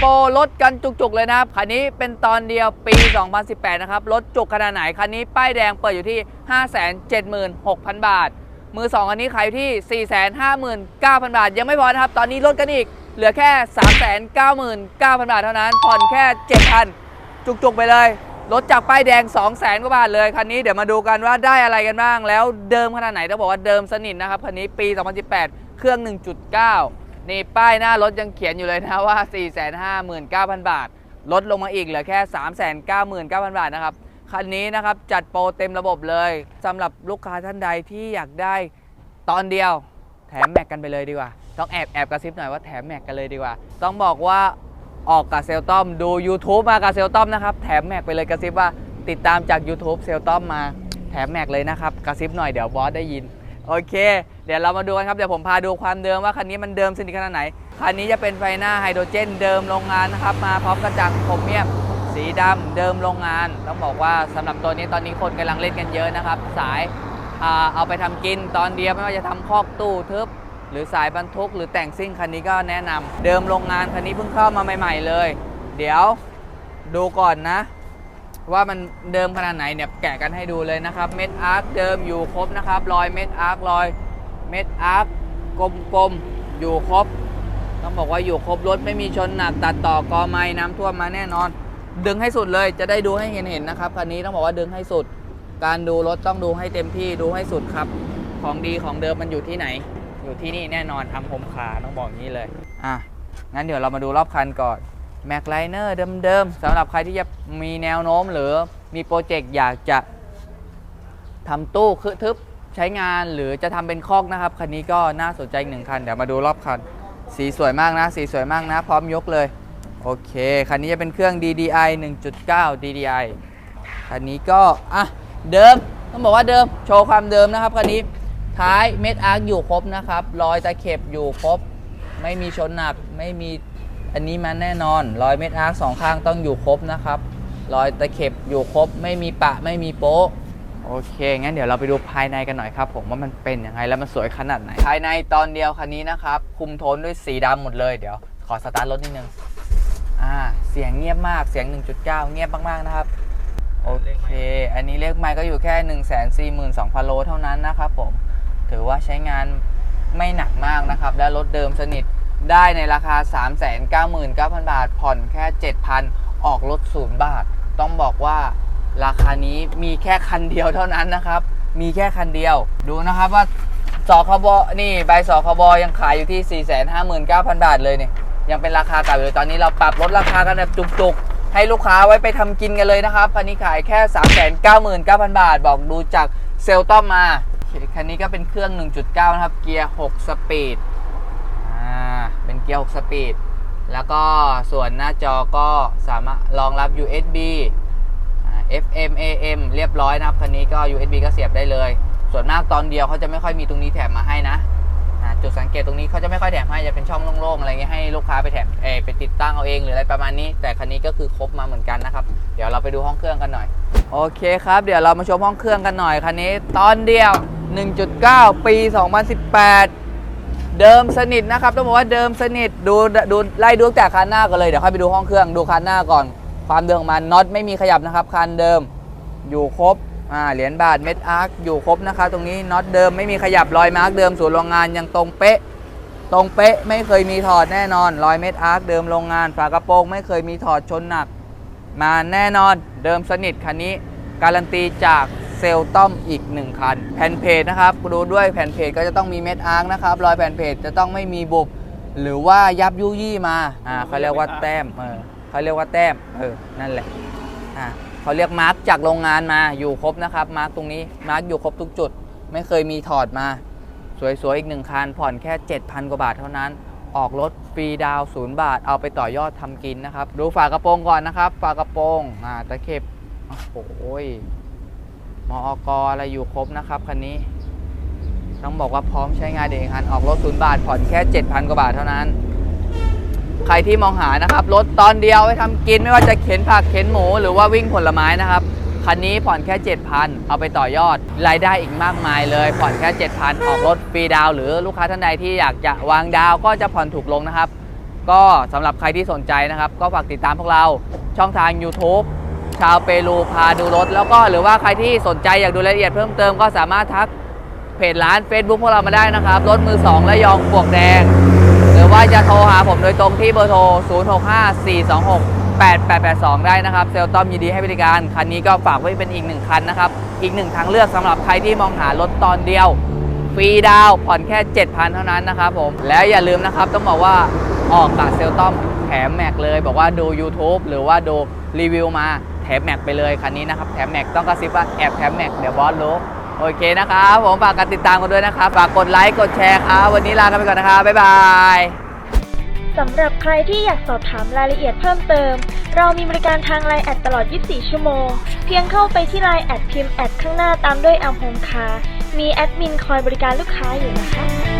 โปรลดกันจุกๆเลยนะครับคันนี้เป็นตอนเดียวปี 2018 นะครับรถจุกขนาดไหนคันนี้ป้ายแดงเปิดอยู่ที่ 576,000 บาท มือ 2 อันนี้ขายอยู่ที่ 459,000 บาท ยังไม่พอนะครับ ตอนนี้ลดกันอีก เหลือแค่ 399,000 บาทเท่านั้น ผ่อนแค่ 7,000 จุกๆไปเลยรถจากป้ายแดง 2 0 0 0 0 0กว่าบาทเลยคันนี้เดี๋ยวมาดูกันว่าได้อะไรกันบ้าง แล้วเดิมขนาดไหนต้องบอกว่าเดิมสนิทนะครับคันนี้ปี 2018 เครื่อง 1.9 นี่ป้ายหน้ารถยังเขียนอยู่เลยนะว่า 459,000 บาท ลดลงมาอีกเหลือแค่ 399,000 บาทนะครับ คันนี้นะครับจัดโปรเต็มระบบเลยสำหรับลูกค้าท่านใดที่อยากได้ตอนเดียว แถมแม็กกันไปเลยดีกว่า ต้องแอบแอบกระซิบหน่อยว่าแถมแม็กกันเลยดีกว่า ต้องบอกว่าออกกับเซลต้อมดู YouTube มากับเซลต้อมนะครับแถมแม็กไปเลยกระซิบว่าติดตามจาก YouTube เซลต้อมมาแถมแม็กเลยนะครับกระซิบหน่อยเดี๋ยวบอสได้ยิน โอเค เดี๋ยวเรามาดูกันครับ เดี๋ยวผมพาดูความเดิมว่าคันนี้มันเดิมสนิทขนาดไหน คันนี้จะเป็นไฟหน้าไฮโดรเจนเดิมโรงงานนะครับ มาพร้อมกระจังโครเมียมสีดำเดิมโรงงาน ต้องบอกว่าสำหรับตัวนี้ตอนนี้คนกำลังเล่นกันเยอะนะครับ สายอเอาไปทำกินตอนเดียวไม่ว่าจะทำคอกตู้ทึบหรือสายบรรทุก หรือแต่งซิ่งคันนี้ก็แนะนำเดิมโรงงานคันนี้เพิ่งเข้ามาใหม่ ๆ เลย เดี๋ยวดูก่อนนะ ว่ามันเดิมขนาดไหนเนี่ยแกะกันให้ดูเลยนะครับเม็ดอาร์คเดิมอยู่ครบนะครับรอยเม็ดอาร์ครอยเม็ดอาร์คกลมๆอยู่ครบต้องบอกว่าอยู่ครบรถไม่มีชนหนักตัดต่อกอไม้น้ำท่วมมาแน่นอน ดึงให้สุดเลยจะได้ดูให้เห็นเห็นๆนะครับคันนี้ต้องบอกว่าดึงให้สุด การดูรถต้องดูให้เต็มที่ดูให้สุดครับ ของดีของเดิมมันอยู่ที่ไหน อยู่ที่นี่แน่นอนทำผมขาต้องบอกอย่างนี้เลยอะงั้นเดี๋ยวเรามาดูรอบคันก่อน แม็กไลเนอร์เดิมๆสำหรับใครที่จะมีแนวโน้มหรือมีโปรเจกต์อยากจะทำตู้คือทึบใช้งานหรือจะทำเป็นคอกนะครับ คันนี้ก็น่าสนใจหนึ่งคัน เดี๋ยวมาดูรอบคัน สีสวยมากนะ สีสวยมากนะ พร้อมยกเลย โอเค คันนี้จะเป็นเครื่อง DDI 1.9 DDI คันนี้ก็อะเดิมต้องบอกว่าเดิมโชว์ความเดิมนะครับคันนี้ท้ายเม็ดอาร์คอยู่ครบนะครับรอยตะเข็บอยู่ครบ ไม่มีชนหนักไม่มี อันนี้มันแน่นอนรอยเม็ดอาร์คสองข้างต้องอยู่ครบนะครับรอยตะเข็บอยู่ครบไม่มีปะไม่มีโป๊ะโอเค งั้นเดี๋ยวเราไปดูภายในกันหน่อยครับผมว่ามันเป็นยังไงแล้วมันสวยขนาดไหน ภายในตอนเดียวคันนี้นะครับ คุมโทนด้วยสีดำหมดเลยเดี๋ยว ขอสตาร์ทรถนิดนึง อ่า เสียงเงียบมากเสียง 1.9 เงียบมากๆนะครับ โอเค อันนี้เลขไมค์ก็อยู่แค่ 1 4 2 0 0 0โลเท่านั้นนะครับผม ถือว่าใช้งานไม่หนักมากนะครับ และรถเดิมสนิท ได้ในราคา 399,000 บาท ผ่อนแค่ 7,000 ออกรถศูนย์บาท ต้องบอกว่าราคานี้มีแค่คันเดียวเท่านั้นนะครับ มีแค่คันเดียว ดูนะครับว่าสคบนี่ใบสคบยังขายอยู่ที่ 459,000 บาทเลยเนี่ยยังเป็นราคาเก่าอยู่เลยตอนนี้เราปรับลดราคากันแบบจุกๆ ให้ลูกค้าไว้ไปทำกินกันเลยนะครับคันนี้ขายแค่ 399,000 บาท บอกดูจากเซลต้อมมาคันนี้ก็เป็นเครื่อง 1.9 นะครับ เกียร์ 6 สปีด เป็นเกียร์ 6 สปีด แล้วก็ส่วนหน้าจอก็สามารถรองรับ USB FM AM เรียบร้อยนะครับ คันนี้ก็ USB ก็เสียบได้เลย ส่วนมากตอนเดียวเขาจะไม่ค่อยมีตรงนี้แถมมาให้นะ จุดสังเกตตรงนี้เขาจะไม่ค่อยแถมให้จะเป็นช่องโล่งๆอะไรเงี้ยให้ลูกค้าไปแถมเอไปติดตั้งเอาเองหรืออะไรประมาณนี้ แต่คันนี้ก็คือครบมาเหมือนกันนะครับ เดี๋ยวเราไปดูห้องเครื่องกันหน่อย โอเคครับ เดี๋ยวเรามาชมห้องเครื่องกันหน่อยคันนี้ตอนเดียว 1.9 ปี 2018 เดิมสนิทนะครับต้องบอกว่าเดิมสนิทดูดูไล่ดูแต่คันหน้ากันเลยเดี๋ยวค่อยไปดูห้องเครื่องดูคันหน้าก่อน ความเดิมของมันน็อตไม่มีขยับนะครับคันเดิมอยู่ครบอ่าเหรียญบาทเม็ดอาร์คอยู่ครบนะครับตรงนี้น็อตเดิมไม่มีขยับรอยมาร์กเดิมส่วนโรงงานยังตรงเป๊ะ ตรงเป๊ะไม่เคยมีถอดแน่นอนรอยเม็ดอาร์คเดิมโรงงานฝากระโปรงไม่เคยมีถอดชนหนัก มาแน่นอนเดิมสนิทคันนี้ การันตีจาก เซลต้อมอีก 1 คัน แผ่นเพจนะครับดูด้วยแผ่นเพจก็จะต้องมีเม็ดอาร์คนะครับรอยแผ่นเพจจะต้องไม่มีบุบหรือว่ายับยุยี่มาอ่าเขาเรียกว่าแต้มเออเขาเรียกว่าแต้มเออนั่นแหละอ่าเขาเรียกมาร์กจากโรงงานมาอยู่ครบนะครับมาร์กตรงนี้มาร์กอยู่ครบทุกจุด ไม่เคยมีถอดมา สวยๆอีกหนึ่งคันผ่อนแค่ 7,000 กว่าบาทเท่านั้นออกรถฟรีดาวศูนย์บาท เอาไปต่อยอดทำกินนะครับ ดูฝากระโปรงก่อนนะครับ ฝากระโปรงอ่าตะเข็บโอ้โหย มอกอะไรอยู่ครบนะครับคันนี้ ต้องบอกว่าพร้อมใช้งานเด็กคันออกรถศูนย์บาทผ่อนแค่ 7,000 กว่าบาทเท่านั้น ใครที่มองหานะครับ รถตอนเดียวไว้ทำกินไม่ว่าจะเข็นผักเข็นหมูหรือว่าวิ่งผลไม้นะครับคันนี้ผ่อนแค่ 7,000 เอาไปต่อยอด รายได้อีกมากมายเลย ผ่อนแค่ 7,000 ออกรถฟรีดาวหรือลูกค้าท่านใดที่อยากจะวางดาวก็จะผ่อนถูกลงนะครับ ก็สำหรับใครที่สนใจนะครับ ก็ฝากติดตามพวกเราช่องทาง YouTube ชาวเปรูพาดูรถ แล้วก็หรือว่าใครที่สนใจอยากดูรายละเอียดเพิ่มเติมก็สามารถทักเพจร้าน Facebook พวกเรามาได้นะครับ รถมือ 2 และยองปลวกแดง หรือว่าจะโทรหาผมโดยตรงที่เบอร์โทร 0654268882 ได้นะครับ เซลต้อมยินดีให้บริการ คันนี้ก็ฝากไว้เป็นอีกหนึ่งคันนะครับ อีกหนึ่งทางเลือกสำหรับใครที่มองหารถตอนเดียวฟรีดาวผ่อนแค่ 7,000 เท่านั้นนะครับผม แล้วอย่าลืมนะครับ ต้องบอกว่าออกกับเซลต้อมแถมแม็กเลย บอกว่าดู YouTube หรือว่าดูรีวิวมา ถมแม็กไปเลยคันนี้นะครับแถมแม็กต้องกระซิบว่าแอบแถมแม็กเดี๋ยวบอสรู้โอเคนะครับผมฝากกันติดตามกันด้วยนะครับฝากกดไลค์กดแชร์ครับวันนี้ลากันไปก่อนนะครับบ๊ายบายสำหรับใครที่อยากสอบถามรายละเอียดเพิ่มเติม เรามีบริการทางไลน์แอดตลอด 24 ชั่วโมง เพียงเข้าไปที่ไลน์แอดพิมพ์แอดข้างหน้าตามด้วยแอมโฮมคามีแอดมินคอยบริการลูกค้าอยู่นะคะ